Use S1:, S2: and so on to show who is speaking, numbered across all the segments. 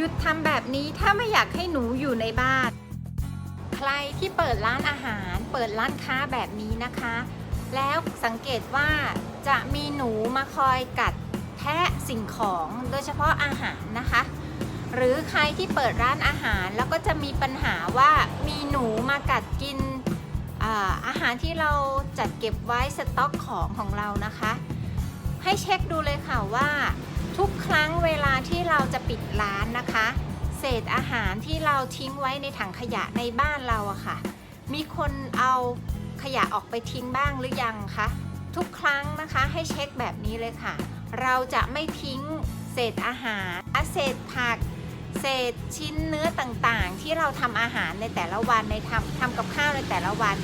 S1: หยุดทำแบบนี้ถ้าไม่อยากให้หนูอยู่ในบ้าน ใครที่เปิดร้านอาหาร เปิดร้านค้าแบบนี้นะคะ แล้วสังเกตว่าจะมีหนูมาคอยกัดแทะสิ่งของโดยเฉพาะอาหารนะคะ หรือใครที่เปิดร้านอาหารแล้วก็จะมีปัญหาว่ามีหนูมากัดกินอาอาหารที่เราจัดเก็บไว้สต็อกของของเรานะคะ ให้เช็คดูเลยค่ะว่า ทุกครั้งเวลาที่เราจะปิดร้านนะคะ เศษอาหารที่เราทิ้งไว้ในถังขยะในบ้านเราอะค่ะ มีคนเอาขยะออกไปทิ้งบ้างหรือยังคะ ทุกครั้งนะคะให้เช็คแบบนี้เลยค่ะ เราจะไม่ทิ้งเศษอาหารเศษผัก เศษชิ้นเนื้อต่างๆ ที่เราทำอาหารในแต่ละวันในทำทำกับข้าวในแต่ละวัน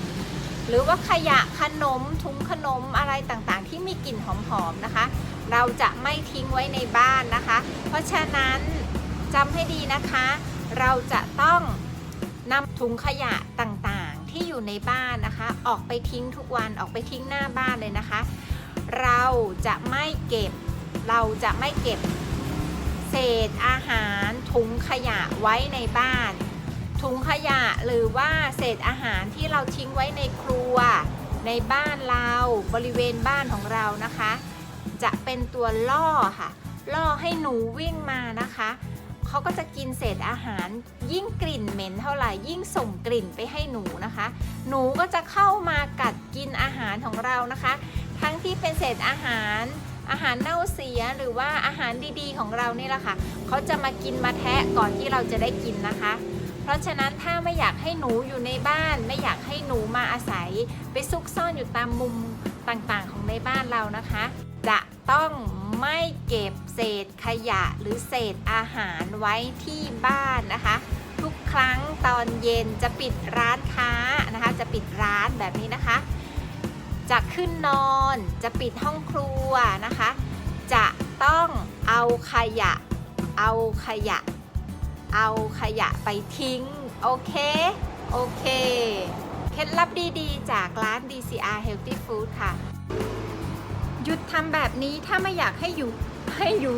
S1: หรือว่าขยะขนมถุงขนมอะไรต่างๆ ที่มีกลิ่นหอมๆนะคะ เราจะไม่ทิ้งไว้ในบ้านนะคะ เพราะฉะนั้นจำให้ดีนะคะ เราจะต้องนำถุงขยะต่างๆ ที่อยู่ในบ้านนะคะ ออกไปทิ้งทุกวันออกไปทิ้งหน้าบ้านเลยนะคะ เราจะไม่เก็บ เราจะไม่เก็บ เศษอาหารถุงขยะไว้ในบ้าน ถุงขยะหรือว่าเศษอาหารที่เราทิ้งไว้ในครัว ในบ้านเราบริเวณบ้านของเรานะคะ จะเป็นตัวล่อค่ะ ล่อให้หนูวิ่งมานะคะเขาก็จะกินเศษอาหาร ยิ่งกลิ่นเหม็นเท่าไหร่ยิ่งส่งกลิ่นไปให้หนูนะคะ หนูก็จะเข้ามากัดกินอาหารของเรานะคะ ทั้งที่เป็นเศษอาหาร อาหารเน่าเสียหรือว่าอาหารดีๆ ของเรานี่แหละค่ะเขาจะมากินมาแทะก่อนที่เราจะได้กินนะคะเพราะฉะนั้นถ้าไม่อยากให้หนูอยู่ในบ้าน ไม่อยากให้หนูมาอาศัย ไปซุกซ่อนอยู่ตามมุมต่างๆของในบ้านเรานะคะ จะต้องไม่เก็บเศษขยะหรือเศษอาหารไว้ที่บ้านนะคะ ทุกครั้งตอนเย็นจะปิดร้านค้านะคะ จะปิดร้านแบบนี้นะคะ จะขึ้นนอนจะปิดห้องครัวนะคะ จะต้องเอาขยะ เอาขยะ เอาขยะไปทิ้ง โอเค โอเค เคล็ดลับดีๆ จากร้าน DCR Healthy Food ค่ะ หยุดทำแบบนี้ถ้าไม่อยากให้อยู่ให้อยู่